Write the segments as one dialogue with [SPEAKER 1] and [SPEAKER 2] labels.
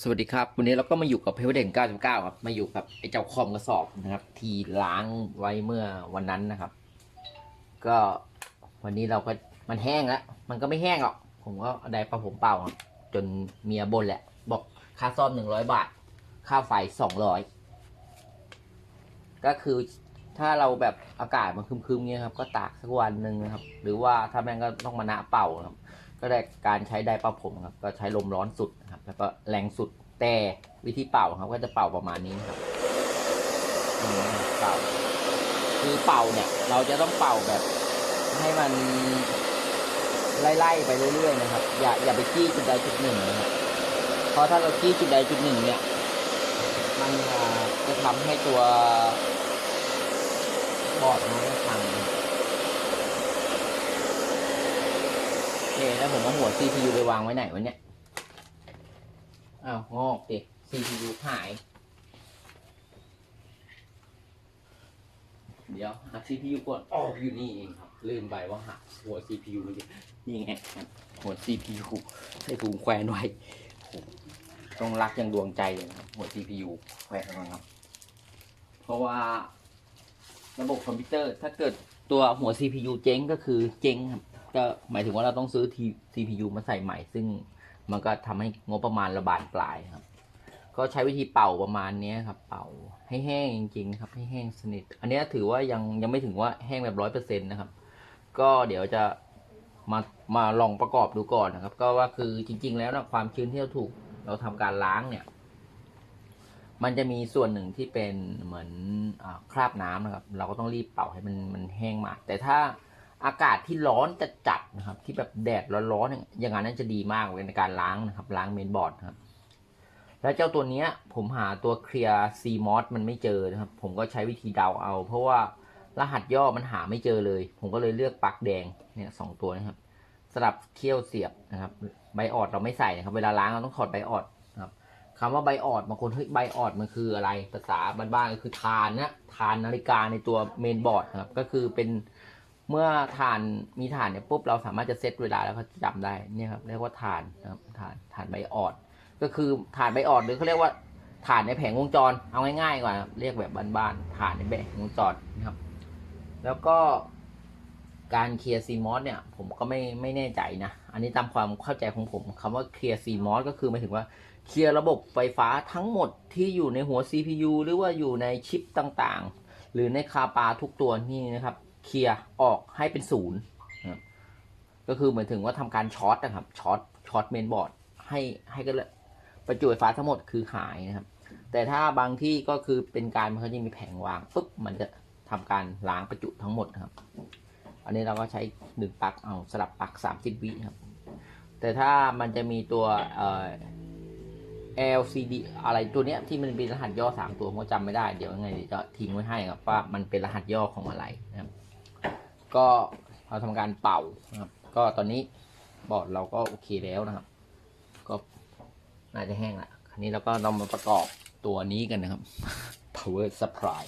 [SPEAKER 1] สวัสดีครับ วันนี้เราก็มาอยู่กับเพลเด่น99 ครับ มาอยู่กับไอ้เจ้าคอมกระสอบนะครับ ที่ล้างไว้เมื่อวันนั้นนะครับ ก็วันนี้เราก็มันแห้งแล้ว มันก็ไม่แห้งหรอก ผมก็เอาได้ปลาผมเปล่าจนเมียบ่นแหละ บอกค่าซ่อม 100 บาท ค่าไฟ 200 ก็คือถ้าเราแบบอากาศมันคึมๆเงี้ยครับ ก็ตากสักวันหนึ่งนะครับ หรือว่าถ้าแม่งก็ต้องมานะเป่านะครับ ก็ได้การใช้ไดร์เป่าผมครับ ก็ใช้ลมร้อนสุดนะครับ แล้วก็แรงสุด แต่วิธีเป่าครับ ก็จะเป่าประมาณนี้ครับเป่า คือเป่าเนี่ย เราจะต้องเป่าแบบ ให้มันไล่ๆไปเรื่อยๆนะครับ อย่าอย่าไปจี้จุดใดจุดหนึ่งนะครับ เพราะถ้าเราจี้จุดใดจุดหนึ่งเนี่ย มันจะทำให้ตัวบอดมันไม่พัง อเคแล้วผมเอาหัว CPU ไปวางไว้ไหนวะเนี่ยอ้าวงอกดิ CPU หาย เดี๋ยวหา CPU ก่อนอ๋ออยู่นี่เองครับ ลืมไปว่าหาหัว CPU มันอยู่นี่ไงครับหัว CPU ใส่ถุงแขวนไว้ต้องรักอย่างดวงใจเลยนะครับหัว CPU แขวนไว้ครับ เพราะว่าระบบคอมพิวเตอร์ถ้าเกิดตัวหัว CPU เจ๊งก็คือเจ๊งครับ ก็หมายถึงว่าเราต้องซื้อ T- CPU มาใส่ใหม่ ซึ่งมันก็ทำให้งบประมาณระบานปลายครับ ก็ใช้วิธีเป่าประมาณนี้ครับ เป่าให้แห้งจริงๆครับ ให้แห้งสนิท อันนี้ถือว่ายังยังไม่ถึงว่าแห้งแบบร้อยเปอร์เซ็นต์นะครับ ก็เดี๋ยวจะมามาลองประกอบดูก่อนนะครับ ก็ว่าคือจริง ๆ แล้วนะความชื้นที่เราถูกเราทำการล้างเนี่ย มันจะมีส่วนหนึ่งที่เป็นเหมือนอคราบน้ำนะครับ เราก็ต้องรีบเป่าให้มันมันแห้งมาก แต่ถ้า อากาศที่ร้อนจัดจัดนะครับ ที่แบบแดดร้อนๆอย่างนั้นจะดีมากเลยในการล้างนะครับ ล้างเมนบอร์ดครับ แล้วเจ้าตัวเนี้ย ผมหาตัวเคลียร์ซีมอสมันไม่เจอนะครับ ผมก็ใช้วิธีเดาเอา เพราะว่ารหัสย่อมันหาไม่เจอเลย ผมก็เลยเลือกปลั๊กแดงเนี่ยสองตัวนะครับสลับเคี่ยวเสียบนะครับไบออดเราไม่ใส่นะครับ เวลาล้างเราต้องถอดไบออดนะครับคำว่าไบออดบางคนเฮ้ยไบออดมันคืออะไร ภาษาบ้านๆก็คือฐานนะฐานนาฬิกาในตัวเมนบอร์ดนะครับ ก็คือเป็น เมื่อฐานมีฐานเนี่ยปุ๊บเราสามารถจะเซตเวลาแล้วก็จำได้เนี่ยครับเรียกว่าฐานนะครับฐานฐานไบออดก็คือฐานไบออดหรือเขาเรียกว่าฐานในแผงวงจรเอาง่ายๆก่อนเรียกแบบบ้านๆฐานในแผงวงจรนะครับ แล้วก็การเคลียร์ซีมอสเนี่ยผมก็ไม่ไม่แน่ใจนะ อันนี้ตามความเข้าใจของผมคำว่าเคลียร์ซีมอสก็คือหมายถึงว่าเคลียร์ระบบไฟฟ้าทั้งหมดที่อยู่ในหัว CPU หรือว่าอยู่ในชิปต่างๆ หรือในคาปาทุกตัวนี่นะครับ เคลียร์ออกให้เป็นศูนย์นะครับก็คือหมายถึงว่าทำการช็อตนะครับช็อตช็อตเมนบอร์ดให้ให้ก็เลยประจุไฟฟ้าทั้งหมดคือหายนะครับ แต่ถ้าบางที่ก็คือเป็นการมันเขาจะมีแผงวางปุ๊บมันจะทำการล้างประจุทั้งหมดนะครับ อันนี้เราก็ใช้หนึ่งปลั๊กเอาสลับปลั๊กสามสิบวิครับ แต่ถ้ามันจะมีตัวเอ่อ LCD อะไรตัวเนี้ยที่มันเป็นรหัสย่อสามตัวผมก็จำไม่ได้เดี๋ยวยังไงเดี๋ยวจะทิ้งไว้ให้ครับว่ามันเป็นรหัสย่อของอะไรนะครับ ก็เราทำการเป่านะครับ ก็ตอนนี้บอร์ดเราก็โอเคแล้วนะครับ ก็น่าจะแห้งละคราวนี้เราก็เรามาประกอบตัวนี้กันนะครับ power supply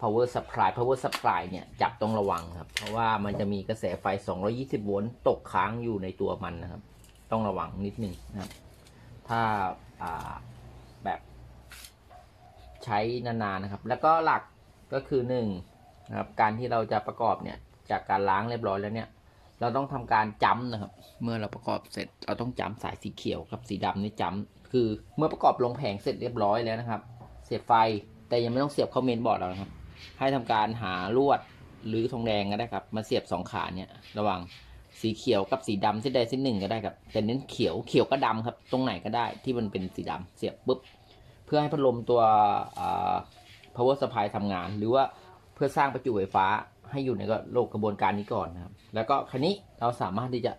[SPEAKER 1] power supply power supply เนี่ยจับต้องระวังครับ เพราะว่ามันจะมีกระแสไฟ 220 โวลต์ตกค้างอยู่ในตัวมันนะครับ ต้องระวังนิดนึงนะครับ ถ้าอ่าแบบใช้นานๆนะครับ แล้วก็หลักก็คือหนึ่งนะครับ การที่เราจะประกอบเนี่ย จากการล้างเรียบร้อยแล้วเนี่ย เราต้องทำการจ้ำนะครับ เมื่อเราประกอบเสร็จเราต้องจ้ำสายสีเขียวกับสีดำนี่จ้ำคือเมื่อประกอบลงแผงเสร็จเรียบร้อยแล้วนะครับ เสียบไฟแต่ยังไม่ต้องเสียบเข้าเมนบอร์ดเรานะครับ ให้ทำการหาลวดหรือทองแดงก็ได้ครับ มาเสียบสองขาเนี่ยระหว่างสีเขียวกับสีดำเส้นใดเส้นหนึ่งก็ได้ครับแต่เน้นเขียวเขียวก็ดำครับ ตรงไหนก็ได้ที่มันเป็นสีดำเสียบปุ๊บ เพื่อให้พัดลมตัว power supply ทำงาน หรือว่าเพื่อสร้างประจุไฟฟ้า ให้อยู่ในโลกกระบวนการนี้ก่อนนะครับ แล้วก็คันนี้เราสามารถที่จะ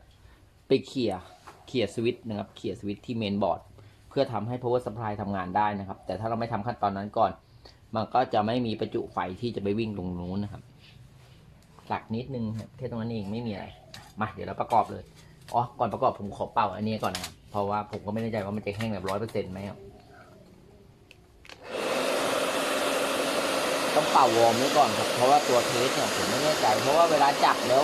[SPEAKER 1] ไปเคลียร์เคลียร์สวิตช์นะครับเคลียร์สวิตช์ที่เมนบอร์ดเพื่อทำให้ power supply ทำงานได้นะครับ แต่ถ้าเราไม่ทำขั้นตอนนั้นก่อน มันก็จะไม่มีประจุไฟที่จะไปวิ่งตรงนู้นนะครับหลักนิดนึงครับแค่ตรงนั้นเองไม่มีอะไรมาเดี๋ยวเราประกอบเลยอ๋อก่อนประกอบผมขอเป่าอันนี้ก่อนนะครับเพราะว่าผมก็ไม่แน่ใจว่ามันจะแห้งแบบร้อยเปอร์เซ็นต์ไหมครับ ต้องเป่าวอร์มไว้ก่อนครับเพราะว่าตัวเทสเนี่ยผมไม่แน่ใจ เพราะว่าเวลาจับแล้ว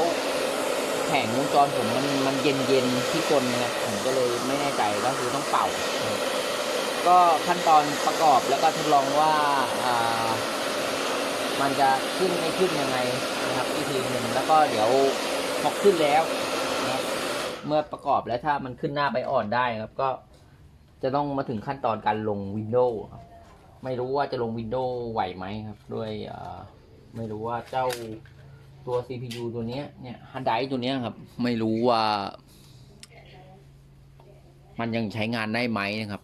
[SPEAKER 1] แผงวงจรผมมันมันเย็นเย็นๆที่กลนะครับผมก็เลยไม่แน่ใจก็คือต้องเป่า ก็ขั้นตอนประกอบแล้วก็ทดลองว่าอ่ามันจะขึ้นไม่ขึ้นยังไงนะครับอีกทีหนึ่งแล้วก็เดี๋ยวพอขึ้นแล้วนะเมื่อประกอบแล้วถ้ามันขึ้นหน้าไปอ่อนได้ครับ ก็จะต้องมาถึงขั้นตอนการลงวินโดว์ครับ ไม่รู้ว่าจะลงวินโดว์ไหวไหมครับ ด้วยไม่รู้ว่าเจ้าตัว CPU ตัวนี้เนี่ยฮันไดตัวนี้ครับ ไม่รู้ว่า มันยังใช้งานได้ไหมนะครับ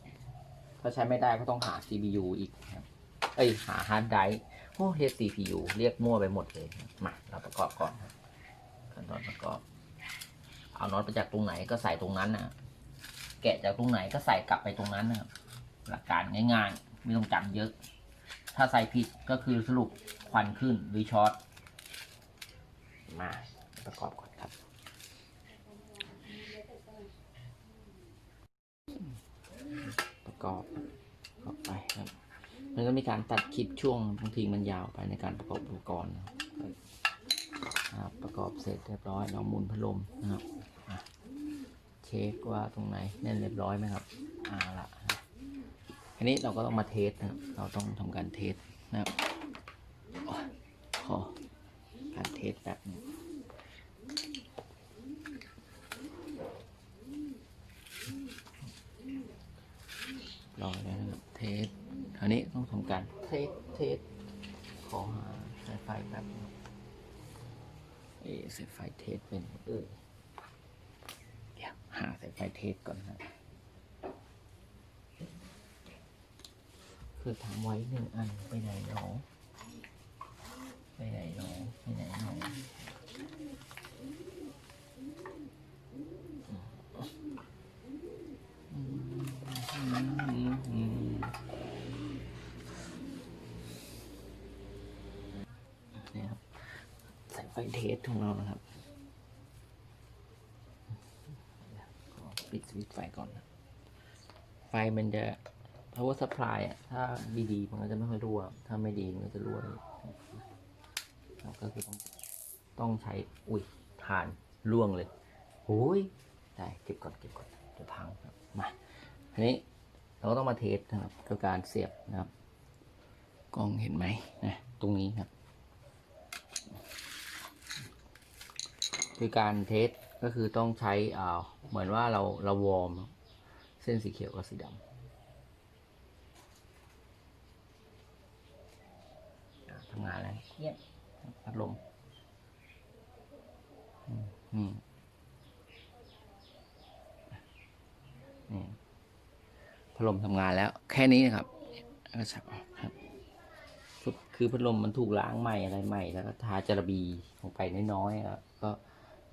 [SPEAKER 1] ถ้าใช้ไม่ได้ก็ต้องหา CPU อีกครับเอ้ยหาฮาร์ดไดร์โอ้เรียก CPU เรียกมั่วไปหมดเลยมาเราประกอบก่อนขั้นตอนประกอบ เอาน็อตไปจากตรงไหนก็ใส่ตรงนั้นนะแกะจากตรงไหนก็ใส่กลับไปตรงนั้นนะครับหลักการง่ายๆ ไม่ต้องจำเยอะ ถ้าใส่ผิดก็คือสรุปควันขึ้นหรือช็อตมาประกอบก่อนครับ ประกอบเข้าไปครับ มันก็มีการตัดคลิปช่วงบางทีมันยาวไปในการประกอบอุปกรณ์นะครับประกอบเสร็จเรียบร้อยเราหมุนพัดลมนะครับเช็คว่าตรงไหนแน่นเรียบร้อยไหมครับอ่าละ อันนี้เราก็ต้องมาเทสนะครับ เราต้องทำการเทสนะครับขอการเทสแบบนึงรอแล้วนะครับเทสคราวนี้ต้องทำการเทสเทสขอหาสายไฟแบบนึงเอะสายไฟเทสเป็นเออเดี๋ยวหาสายไฟเทสก่อนนะ คือทำไว้หนึ่งอันไปไหนหนอไปไหนหนอไปไหนหนออืมอืมอืมเนี่ยครับสายไฟเทสของเรานะครับ ปิดสวิตช์ไฟก่อนนะไฟมันจะ power supply อะถ้าดีๆมันก็จะไม่ค่อยรั่ว ถ้าไม่ดีมันก็จะรั่วก็คือต้องต้องใช้อุ้ยฐานร่วงเลยโอ้ยได้เก็บก่อนเก็บก่อนเดี๋ยวพังครับมาทีนี้เราก็ต้องมาเทสนะครับกับการเสียบนะครับกล้องเห็นไหมนะตรงนี้ครับ คือการเทสก็คือต้องใช้อ่าเหมือนว่าเราเราวอร์มเส้นสีเขียวกับสีดำอะ ทำงานแล้วเงียบพัดลมอืมนี่นี่พัดลมทำงานแล้ว แค่นี้นะครับก็ชักออกครับคือคือพัดลมมันถูกล้างใหม่อะไรใหม่ แล้วก็ทาจาระบีลงไปน้อยๆครับก็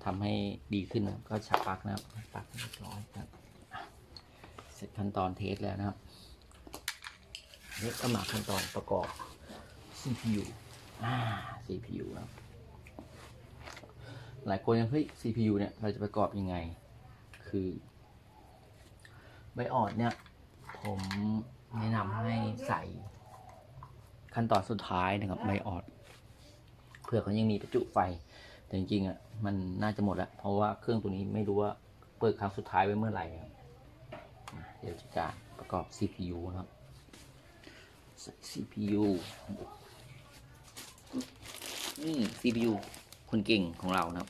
[SPEAKER 1] ทำให้ดีขึ้นนะครับก็ชักปลักนะครับปลักเรียบร้อยครับอะเสร็จขั้นตอนเทสแล้วนะครับนี่ก็มาขั้นตอนประกอบ CPU อ่า CPU ครับ หลายคนยังเฮ้ย CPU เนี่ย เราจะประกอบยังไง คือไบออดเนี่ย ผมแนะนำให้ใส่ขั้นตอนสุดท้ายนะครับไบออดเพื่อเขายังมีประจุไฟ แต่จริงๆอะมันน่าจะหมดแล้ว เพราะว่าเครื่องตัวนี้ไม่รู้ว่าเปิดครั้งสุดท้ายไว้เมื่อไหร่ครับเดี๋ยวจะการประกอบ CPU นะครับใส่ CPU นี่ CPU คนเก่งของเรานะครับ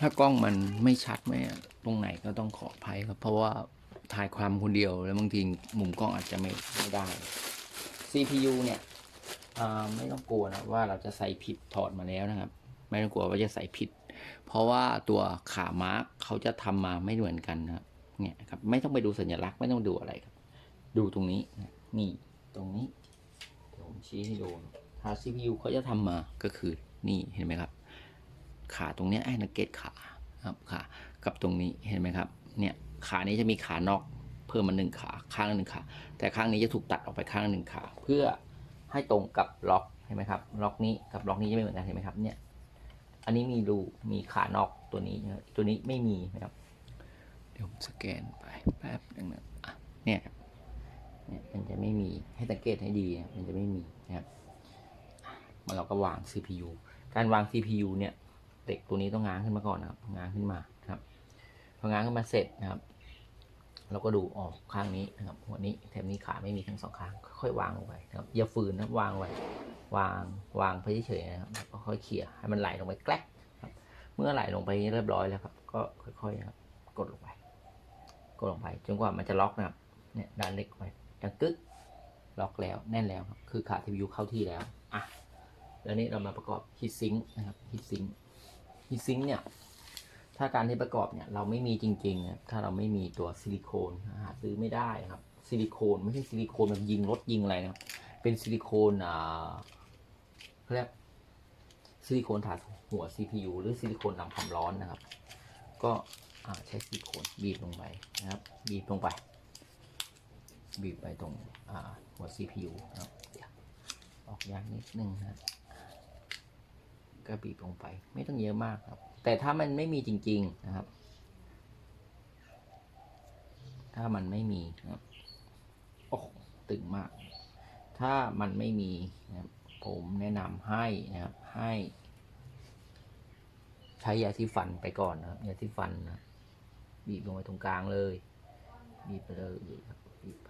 [SPEAKER 1] ถ้ากล้องมันไม่ชัดไม่ตรงไหนก็ต้องขออภัยครับ เพราะว่าถ่ายความคนเดียวแล้วบางทีมุมกล้องอาจจะไม่ไม่ได้ CPU เนี่ยไม่ต้องกลัวนะว่าเราจะใส่ผิดถอดมาแล้วนะครับ ไม่ต้องกลัวว่าจะใส่ผิด เพราะว่าตัวขามาร์กเขาจะทำมาไม่เหมือนกันนะครับเนี่ยครับ ไม่ต้องไปดูสัญลักษณ์ไม่ต้องดูอะไรครับ ดูตรงนี้นะนี่ตรงนี้เดี๋ยวผมชี้ให้ดู นะถ้า CPU เขาจะทำมาก็คือนี่เห็นไหมครับ ขาตรงนี้ยให้นังเกตขาครับขากับตรงนี้เห็นไหมครับเนี่ยขานี้จะมีขานอกเพิ่มมาหนึ่งขาข้างละหนึ่งขา แต่ข้างนี้จะถูกตัดออกไปข้างละหนึ่งขา เพื่อให้ตรงกับล็อกเห็นไหมครับล็อกนี้กับล็อกนี้จะไม่เหมือนกันเห็นไหมครับเนี่ยอันนี้มีรูมีขานอกตัวนี้ตัวนี้ไม่มีนะครับเดี๋ยวผมสแกนไปแป๊บหนึงนะเนี่ยครับเนี่ยมันจะไม่มีให้สังเกตให้ดีนะมันจะไม่มีนะครับ มันเราก็วาง CPU การวาง CPU เนี่ยเด็กตัวนี้ต้องง้างขึ้นมาก่อนนะครับ ง้างขึ้นมาครับ พอง้างขึ้นมาเสร็จนะครับ เราก็ดูออกข้างนี้นะครับหัวนี้แถบนี้ขาไม่มีทั้งสองข้าง ค่อยๆวางลงไปนะครับ อย่าฝืนนะวางไว้ วางวางไปเฉยๆนะครับก็ค่อยเขี่ยให้มันไหลลงไปแกลกครับ เมื่อไหลลงไปเรียบร้อยแล้วครับ ก็ค่อยๆนะครับ กดลงไป กดลงไปจนกว่ามันจะล็อกนะครับ เนี่ยด้านเล็กไปดังกึก ล็อกแล้วแน่นแล้วครับ คือขาทีวีเข้าที่แล้ว อะ แล้วนี้เรามาประกอบฮีทซิงค์นะครับฮีทซิงค์ฮีทซิงค์เนี่ยถ้าการที่ประกอบเนี่ยเราไม่มีจริงๆนะถ้าเราไม่มีตัวซิลิโคนหาซื้อไม่ได้ครับซิลิโคนไม่ใช่ซิลิโคนแบบยิงรถยิงอะไรนะครับเป็นซิลิโคนอ่าเรียกซิลิโคนถาดหัว CPU หรือซิลิโคนนำความร้อนนะครับ ก็ใช้ซิลิโคนบีบลงไปนะครับ บีบลงไป บีบไปตรงหัว CPU นะครับออกยากนิดนึงนะครับ ก็บีบลงไป ไม่ต้องเยอะมากครับ แต่ถ้ามันไม่มีจริง ๆนะครับ ถ้ามันไม่มีนะครับโอ้ตึงมาก ถ้ามันไม่มีนะครับผมแนะนำให้นะครับให้ ใช้ยาสีฟันไปก่อนนะครับยาสีฟันนะบีบลงไปตรงกลางเลย บีบไปเลยครับบีบไป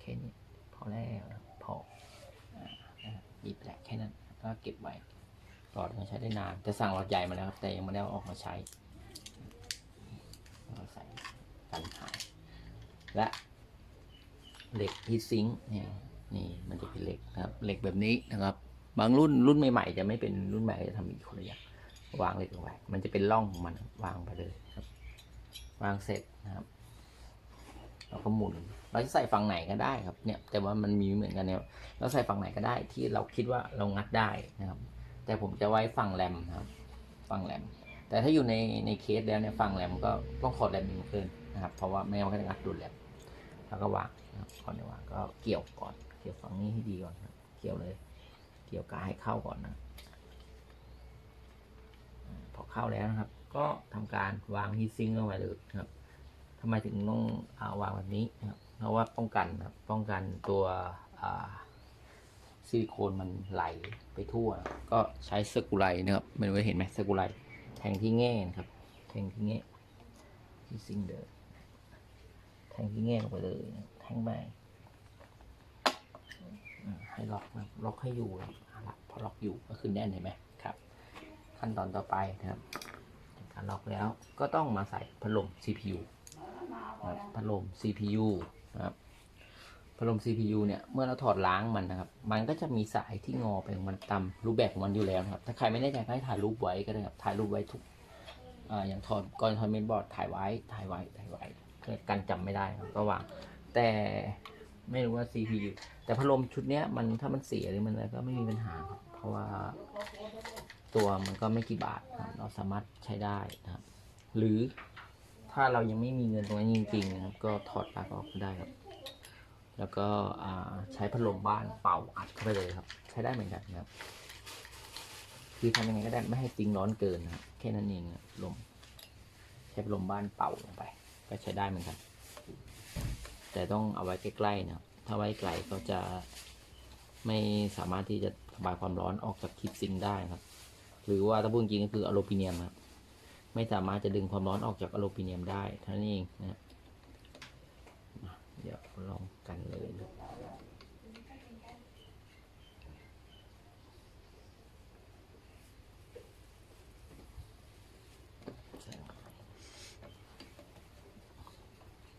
[SPEAKER 1] แค่นี้พอแล้วพอบีบแหละแค่นั้น ก็เก็บไว้ หลอดมันใช้ได้นานจะสั่งหลอดใหญ่มาแล้วครับ แต่ยังไม่ได้ออกมาใช้เราใส่กันหายและเหล็กฮีทซิงค์นี่นี่มันจะเป็นเหล็กนะครับเหล็กแบบนี้นะครับ บางรุ่นรุ่นใหม่ๆจะไม่เป็นรุ่นใหม่จะทำอีกคนละอย่างวางเหล็กลงไปมันจะเป็นร่องของมันวางไปเลยครับ วางเสร็จนะครับเราก็หมุนเราจะใส่ฝั่งไหนก็ได้ครับเนี่ยแต่ว่ามันมีเหมือนกันเนี่ยเราใส่ฝั่งไหนก็ได้ที่เราคิดว่าเรางัดได้นะครับ แต่ผมจะไว้ฝั่งแรมครับ ฝั่งแรม แต่ถ้าอยู่ในในเคสแล้วเนี่ยฝั่งแรมก็ต้องถอดแรมมันขึ้นนะครับ เพราะว่าไม่มันก็จะงัดดุลแรมแล้วก็วางนะครับก่อนจะวางก็เกี่ยวก่อน เกี่ยวฝั่งนี้ให้ดีก่อนครับ เกี่ยวเลย เกี่ยวกาให้เข้าก่อนนะ พอเข้าแล้วนะครับ ก็ทำการวางฮีทซิงลงไปเลยครับทำไมถึงต้องอาวางแบบนี้นะครับ เพราะว่าป้องกันครับ ป้องกันตัวอ่า ซิลิโคนมันไหลไปทั่ว ก็ใช้สกุไลนะครับไม่รู้เห็นไหมสกุไลแทงที่แง่นะครับ แทงที่แง่ที่ซิงเดอร์แทงที่แง่ลงไปเลยแทงไปให้ล็อกนะล็อกให้อยู่นะละพอล็อกอยู่ก็คือแน่นเห็นไหมครับ ขั้นตอนต่อไปนะครับการล็อกแล้วก็ต้องมาใส่พัดลม CPU พัดลม CPU นะครับ พัดลม CPU เนี่ยเมื่อเราถอดล้างมันนะครับ มันก็จะมีสายที่งอไปของมันตามรูปแบบของมันอยู่แล้วนะครับ ถ้าใครไม่แน่ใจก็ให้ถ่ายรูปไว้ก็ได้ครับถ่ายรูปไว้ทุกออย่างถอดก่อนถอดเมนบอร์ดถ่ายไว้ถ่ายไว้ถ่ายไว้เพื่อกันจำไม่ได้ครับก็วางแต่ไม่รู้ว่า CPU แต่พัดลมชุดเนี้ยมันถ้ามันเสียหรือมันอะไรก็ไม่มีปัญหาครับเพราะว่าตัวมันก็ไม่กี่บาทครับเราสามารถใช้ได้นะครับ หรือถ้าเรายังไม่มีเงินตรงนั้นจริงๆนะครับก็ถอดปลั๊กออกก็ได้ครับ แล้วก็ใช้พัดลมบ้านเป่าอัดเข้าไปเลยครับ ใช้ได้เหมือนกันนะครับคือทำยังไงก็ได้ไม่ให้ซิงร้อนเกินนะแค่นั้นเองครับลมใช้พัดลมบ้านเป่าลงไป ก็ใช้ได้เหมือนกัน แต่ต้องเอาไว้ใกล้ๆนะครับถ้าไว้ไกลก็จะไม่สามารถที่จะระบายความร้อนออกจากคิดซิงได้ครับ หรือว่าถ้าพูดจริงก็คืออะลูมิเนียมครับไม่สามารถจะดึงความร้อนออกจากอะลูมิเนียมได้เท่านั้นเองนะครับ เดี๋ยวลองกันเลยนะ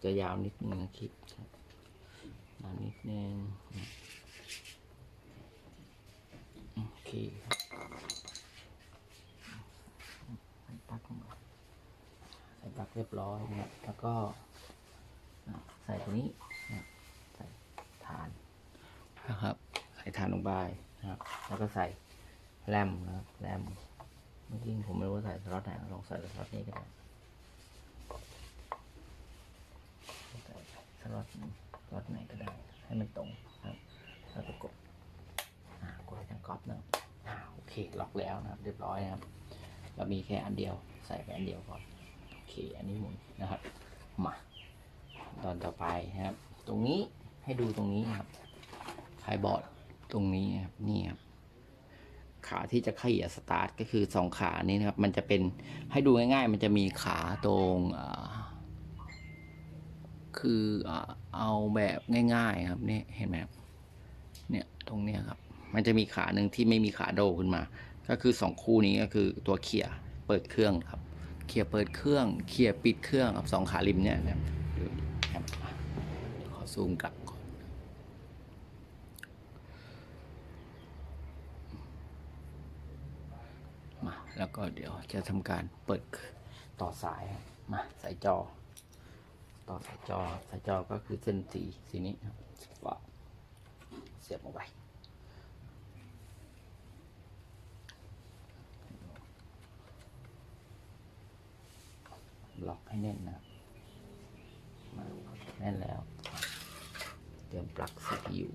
[SPEAKER 1] จะยาวนิดนึงนะคลิปครับยาวนิดนึงโอเคครับใส่ปลั๊กเข้ากเรียบร้อยนะครับแล้วก็ ส่ตรงนี้นะครับใส่ฐานนะครับ ใส่ฐานลงไปนะครับ แล้วก็ใส่แรมนะครับแรมเมื่อกี้ผมไม่รู้ว่าใส่สล็อตไหนลองใส่สล็อตนี้ก็ได้ใส่สล็อตสล็อตไหนก็ได้ ให้มันตรงนะครับแล้วก็กดอ่ากดทางก๊อปนะครับอ่าโอเคล็อกแล้วนะครับ เรียบร้อยนะครับ เรามีแค่อันเดียวใส่ไปอันเดียวก่อนโอเค อันนี้หมุนนะครับมา ตอนต่อไปนะครับ ตรงนี้ให้ดูตรงนี้ครับไฟบอร์ดตรงนี้ครับนี่ครับขาที่จะเขี่ยสตาร์ทก็คือสองขานี้นะครับ มันจะเป็นให้ดูง่ายๆ มันจะมีขาตรงคือเอาแบบง่ายๆครับเนี่ยเห็นไหมครับเนี่ยตรงเนี้ยครับ มันจะมีขาหนึ่งที่ไม่มีขาโดขึ้นมา ก็คือสองคู่นี้ก็คือตัวเขี่ยเปิดเครื่องครับเขี่ยเปิดเครื่องเขี่ยปิดเครื่องครับสองขาริมเนี่ยนะครับ ซูมกลับก่อน มา แล้วก็เดี๋ยวจะทำการเปิดต่อสาย มา สายจอ ต่อสายจอ สายจอก็คือเส้นสีสีนี้ครับว่าเสียบลงไปล็อกให้แน่นนะมาแน่นแล้ว เตรียมปลั๊ก CPU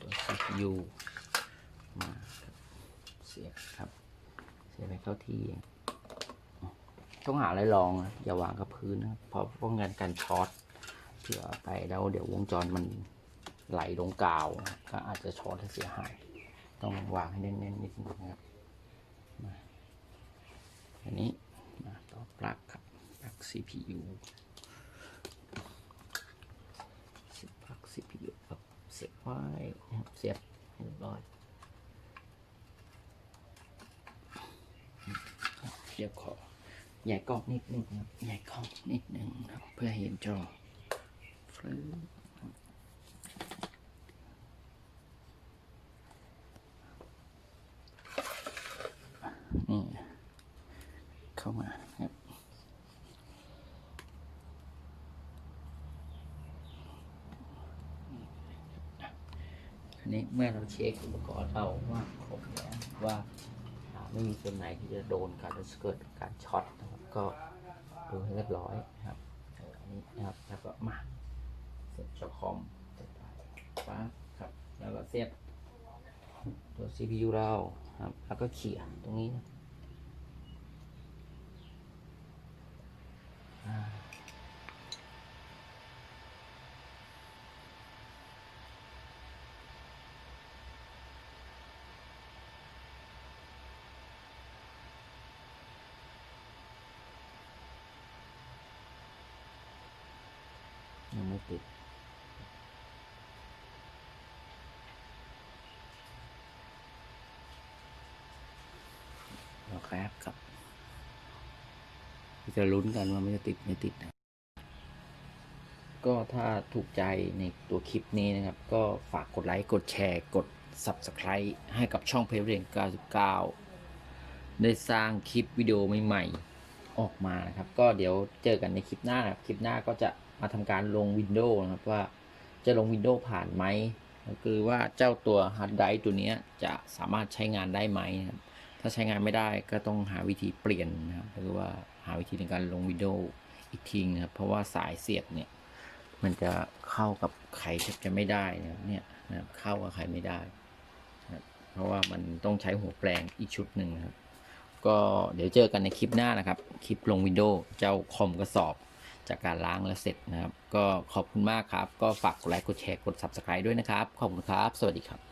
[SPEAKER 1] ตัว CPU มาเสียบครับ เสียบไปเข้าที่ต้องหาอะไรรองนะอย่าวางกับพื้นนะเพราะป้องกันการช็อตเผื่อไปแล้วเดี๋ยววงจรมันไหลลงกาว ก็อาจจะช็อตและเสียหาย ต้องวางให้แน่นๆนิดนึงครับมาอันนี้มาต่อปลั๊กครับปลั๊ก CPU เสียบปลั๊ก CPU ครับ เสียบไว้นะครับเสียบให้เรียบร้อยเดี๋ยวขอใหญ่กรอบนิดนึงครับใหญ่กรอบนิดนึงครับเพื่อเห็นจอฟื้นเข้ามาครับอันนี้ เราเช็คอุปกรณ์เราว่าครบแล้วว่าไม่มีส่วนไหนที่จะโดนการเกิดการช็อตนะครับก็ดูให้เรียบร้อยนะครับอออันนี้นะครับแล้วก็มาเสียบจอคอมเสียบไปปั๊บครับแล้วก็เสียบตัว CPU เราครับแล้วก็เขี่ยตรงนี้นะอ่ายังไม่ ติด เราแคบครับจะลุ้นกันว่ามันจะติดไม่ติดนะก็ถ้าถูกใจในตัวคลิปนี้นะครับ ก็ฝากกดไลค์ กดแชร์ กด Subscribe ให้กับช่องเพลเรียน99 ได้สร้างคลิปวิดีโอใหม่ ๆ ออกมานะครับ ก็เดี๋ยวเจอกันในคลิปหน้านะครับคลิปหน้าก็จะ มาทำการลง Windows นะครับว่าจะลง Windows ผ่านไหมก็คือว่าเจ้าตัวฮาร์ดไดรฟ์ตัวนี้จะสามารถใช้งานได้ไหมนะครับถ้าใช้งานไม่ได้ก็ต้องหาวิธีเปลี่ยนนะครับหรือว่าหาวิธีในการลง Windows อีกทีนะครับ เพราะว่าสายเสียบเนี่ยมันจะเข้ากับใครแทบจะไม่ได้นะครับเนี่ยนะครับเข้ากับใครไม่ได้นะครับเพราะว่ามันต้องใช้หัวแปลงอีกชุดหนึ่งนะครับ ก็เดี๋ยวเจอกันในคลิปหน้านะครับ คลิปลงวิดีโอเจ้าคอมกระสอบ จากการล้างและเสร็จนะครับ ก็ขอบคุณมากครับ ก็ฝากกดไลค์กดแชร์กด Subscribe ด้วยนะครับ ขอบคุณครับ สวัสดีครับ